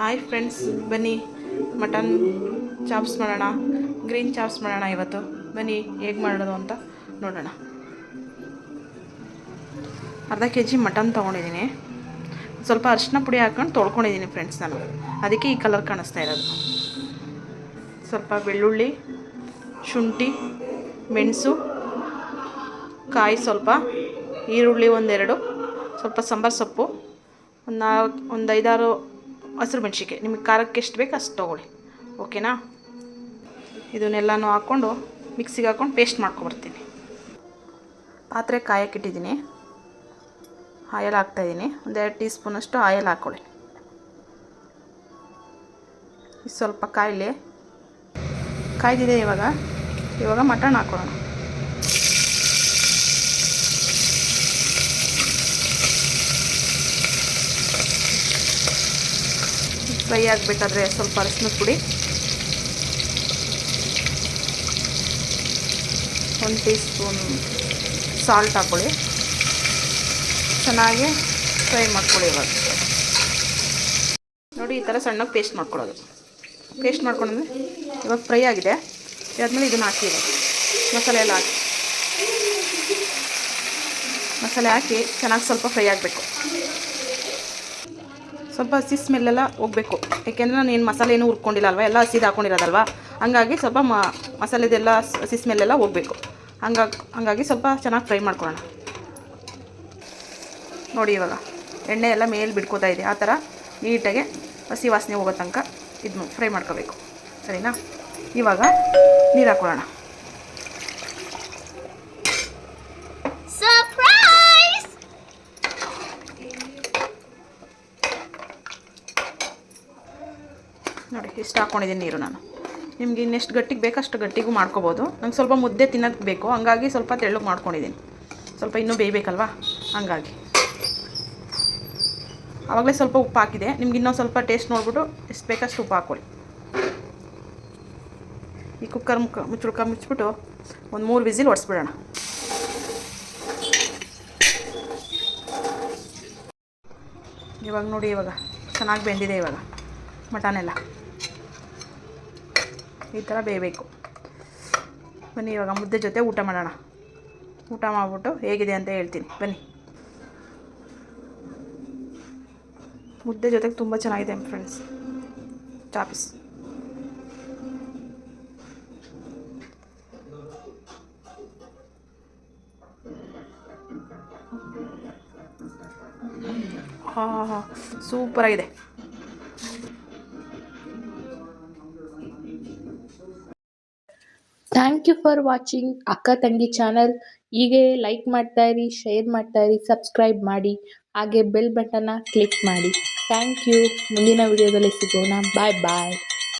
Hi friends ಬನ್ನಿ mutton chops ಮಾಡೋಣ green chops ಮಾಡೋಣ ಇವತ್ತು. ಬನ್ನಿ, ಹೇಗೆ ಮಾಡೋದು ಅಂತ ನೋಡೋಣ. ಅರ್ಧ ಕೆ ಜಿ ಮಟನ್ ತೊಗೊಂಡಿದ್ದೀನಿ. ಸ್ವಲ್ಪ ಅರಿಶಿನ ಪುಡಿ ಹಾಕ್ಕೊಂಡು ತೊಳ್ಕೊಂಡಿದ್ದೀನಿ ಫ್ರೆಂಡ್ಸ್ ನಾನು. ಅದಕ್ಕೆ ಈ ಕಲರ್ ಕಾಣಿಸ್ತಾ ಇರೋದು. ಸ್ವಲ್ಪ ಬೆಳ್ಳುಳ್ಳಿ, ಶುಂಠಿ, ಮೆಣಸು, ಕಾಯಿ ಸ್ವಲ್ಪ, ಈರುಳ್ಳಿ ಒಂದೆರಡು, ಸ್ವಲ್ಪ ಸಾಂಬಾರು ಸೊಪ್ಪು, ಒಂದು ನಾಲ್ಕು, ಒಂದು ಐದಾರು ಹಸಿರು ಮೆಣಸಿನ್ಕಾಯಿ. ನಿಮಗೆ ಖಾರಕ್ಕೆ ಎಷ್ಟು ಬೇಕು ಅಷ್ಟು ತೊಗೊಳ್ಳಿ. ಓಕೆನಾ? ಇದನ್ನೆಲ್ಲನೂ ಹಾಕ್ಕೊಂಡು ಮಿಕ್ಸಿಗೆ ಹಾಕ್ಕೊಂಡು ಪೇಸ್ಟ್ ಮಾಡ್ಕೊಬರ್ತೀನಿ. ಪಾತ್ರೆ ಕಾಯಕ್ಕಿಟ್ಟಿದ್ದೀನಿ ಆಯಲ್ ಹಾಕ್ತಾಯಿದ್ದೀನಿ ಒಂದೆರಡು ಟೀ ಸ್ಪೂನಷ್ಟು ಆಯಲ್ ಹಾಕ್ಕೊಳ್ಳಿ ಸ್ವಲ್ಪ ಕಾಯಿಲೆ. ಕಾಯ್ದಿದೆ ಇವಾಗ. ಇವಾಗ ಮಟನ್ ಹಾಕ್ಕೊಳ್ಳೋಣ ಫ್ರೈ ಆಗಬೇಕಾದ್ರೆ ಸ್ವಲ್ಪ ಅರಶಿನದ ಪುಡಿ. ಒಂದು ಟೀ ಸ್ಪೂನ್ ಸಾಲ್ಟ್ ಹಾಕ್ಕೊಳ್ಳಿ ಚೆನ್ನಾಗಿ ಫ್ರೈ ಮಾಡ್ಕೊಳ್ಳಿ ಇವಾಗ. ನೋಡಿ, ಈ ಥರ ಸಣ್ಣಗೆ ಪೇಸ್ಟ್ ಮಾಡ್ಕೊಳ್ಳೋದು. ಪೇಸ್ಟ್ ಮಾಡ್ಕೊಂಡ್ರೆ ಇವಾಗ ಫ್ರೈ ಆಗಿದೆ. ಇದಾದ್ಮೇಲೆ ಇದನ್ನು ಹಾಕಿ ಮಸಾಲೆ ಎಲ್ಲ ಹಾಕಿ. ಮಸಾಲೆ ಹಾಕಿ ಚೆನ್ನಾಗಿ ಸ್ವಲ್ಪ ಫ್ರೈ ಆಗಬೇಕು. ಸ್ವಲ್ಪ ಹಸಿ ಸ್ಮೆಲ್ಲೆಲ್ಲ ಹೋಗಬೇಕು. ಯಾಕೆಂದರೆ ನಾನು ಏನು ಮಸಾಲೆ ಏನೂ ಹುರ್ಕೊಂಡಿಲ್ಲ ಅಲ್ವಾ ಎಲ್ಲ ಹಸಿದು ಹಾಕೊಂಡಿರೋದಲ್ವಾ? ಹಂಗಾಗಿ ಸ್ವಲ್ಪ ಮ, ಮಸಾಲೆದೆಲ್ಲ ಹಸಿ ಸ್ಮೆಲ್ಲೆಲ್ಲ ಹೋಗಬೇಕು. ಹಂಗಾಗಿ ಹಂಗಾಗಿ ಸ್ವಲ್ಪ ಚೆನ್ನಾಗಿ ಫ್ರೈ ಮಾಡ್ಕೊಳ್ಳೋಣ. ನೋಡಿ ಇವಾಗ, ಎಣ್ಣೆ ಎಲ್ಲ ಮೇಲೆ ಬಿಡ್ಕೋತಾ ಇದೆ. ಆ ಥರ ನೀಟಾಗಿ ಹಸಿ ವಾಸನೆ ಹೋಗೋ ತನಕ ಇದು ಫ್ರೈ ಮಾಡ್ಕೋಬೇಕು. ಸರಿನಾ? ಇವಾಗ ನೀರು ಹಾಕೊಳ್ಳೋಣ. ನೋಡಿ, ಇಷ್ಟು ಹಾಕ್ಕೊಂಡಿದ್ದೀನಿ ನೀರು ನಾನು. ನಿಮ್ಗೆ ಇನ್ನೆಷ್ಟು ಗಟ್ಟಿಗೆ ಬೇಕಷ್ಟು ಗಟ್ಟಿಗೂ ಮಾಡ್ಕೋಬೋದು. ನಂಗೆ ಸ್ವಲ್ಪ ಮುದ್ದೆ ತಿನ್ನೋಕ್ಕೆ ಬೇಕು. ಹಂಗಾಗಿ ಸ್ವಲ್ಪ ತೆಳ್ಳಗೆ ಮಾಡ್ಕೊಂಡಿದ್ದೀನಿ. ಸ್ವಲ್ಪ ಇನ್ನೂ ಬೇಯಬೇಕಲ್ವಾ? ಹಂಗಾಗಿ. ಆವಾಗಲೇ ಸ್ವಲ್ಪ ಉಪ್ಪು ಹಾಕಿದೆ. ನಿಮ್ಗೆ ಇನ್ನೊಂದು ಸ್ವಲ್ಪ ಟೇಸ್ಟ್ ನೋಡ್ಬಿಟ್ಟು ಎಷ್ಟು ಬೇಕಷ್ಟು ಉಪ್ಪು ಹಾಕ್ಕೊಳ್ಳಿ ಈ ಕುಕ್ಕರ್ ಮುಕ್ಕ ಮುಚ್ಚುಳ್ಕ ಮುಚ್ಚಿಬಿಟ್ಟು ಒಂದು ಮೂರು ವಿಸಿಲ್ ಒಡಿಸ್ಬಿಡೋಣ. ಇವಾಗ ನೋಡಿ, ಇವಾಗ ಚೆನ್ನಾಗಿ ಬೆಂದಿದೆ ಇವಾಗ. ಮಟನ್ ಎಲ್ಲ ಈ ಥರ ಬೇಯಬೇಕು. ಬನ್ನಿ, ಇವಾಗ ಮುದ್ದೆ ಜೊತೆ ಊಟ ಮಾಡೋಣ. ಊಟ ಮಾಡಿಬಿಟ್ಟು ಹೇಗಿದೆ ಅಂತ ಹೇಳ್ತೀನಿ. ಬನ್ನಿ. ಮುದ್ದೆ ಜೊತೆಗೆ ತುಂಬ ಚೆನ್ನಾಗಿದೆ ಫ್ರೆಂಡ್ಸ್ ಚಾಪಿಸ್. ಹಾಂ ಹಾಂ ಹಾಂ ಸೂಪರಾಗಿದೆ. ಥ್ಯಾಂಕ್ ಯು ಫಾರ್ ವಾಚಿಂಗ್ ಅಕ್ಕ ತಂಗಿ ಚಾನಲ್ ಹೀಗೆ ಲೈಕ್ ಮಾಡ್ತಾ ಇರಿ ಶೇರ್ ಮಾಡ್ತಾ ಇರಿ ಸಬ್ಸ್ಕ್ರೈಬ್ ಮಾಡಿ, ಹಾಗೆ ಬೆಲ್ ಬಟನ್ನ ಕ್ಲಿಕ್ ಮಾಡಿ. ಥ್ಯಾಂಕ್ ಯು ಮುಂದಿನ ವಿಡಿಯೋದಲ್ಲಿ ಸಿಗೋಣ. ಬಾಯ್ ಬಾಯ್